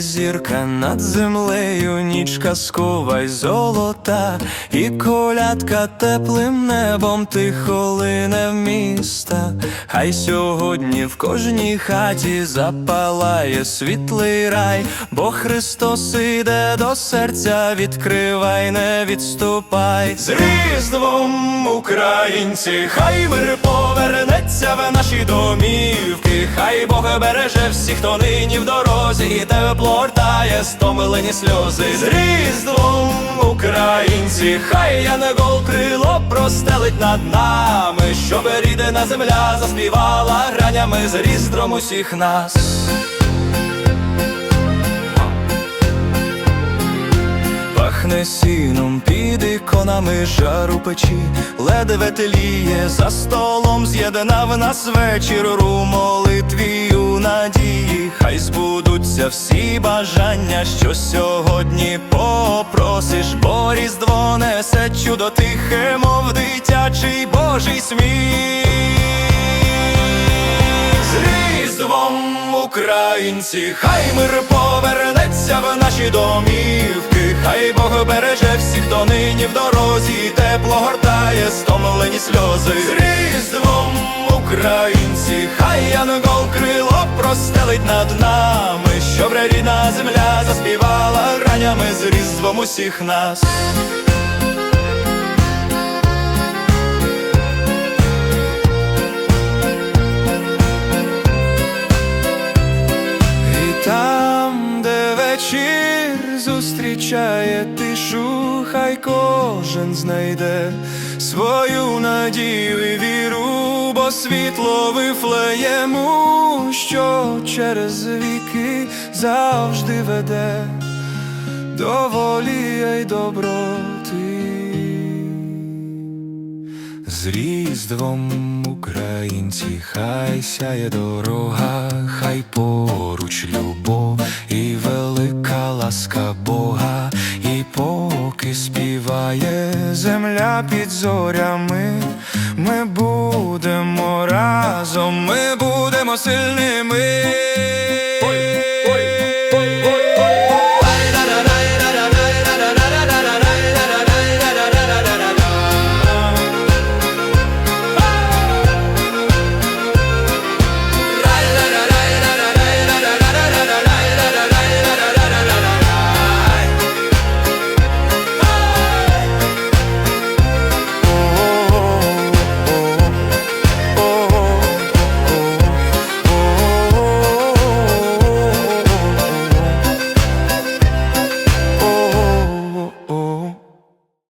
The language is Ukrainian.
Зірка над землею, ніч казкова й золота, і колядка теплим небом тихо лине в міста. Хай сьогодні в кожній хаті запалає світлий рай, бо Христос іде до серця, відкривай, не відступай. З Різдвом, українці, хай мир повернеться в наші домівки, хай Бог береже всіх, хто нині в дорозі, і тебе плортає стомилені сльози. З Різдвом, українці, хай я не гол крило простелить над нами, щоб рідна земля заспівала гранями з різдвом усіх нас. Пахне сіном під іконами жару печі, ледве теліє за столом, з'єднав нас вечір у молитві у надії, хай збудуться всі бажання, що сьогодні попросиш, бо різдво несе чудо тихе, мов дитячий Божий сміх. З Різдвом українці, хай мир повернеться в наші домівки, нині в дорозі, тепло гортає стомлені сльози. З Різдвом українці, хай янгол крило простелить над нами, щоб рідна земля заспівала гранями з різдвом усіх нас. Там, де вечір зустрічає тишу, хай кожен знайде свою надію і віру, бо світло вифлеєму, що через віки завжди веде до волі й доброти. З різдвом українці, хай сяє дорога, хай поруч любов під зорями, ми будемо разом, ми будемо сильними.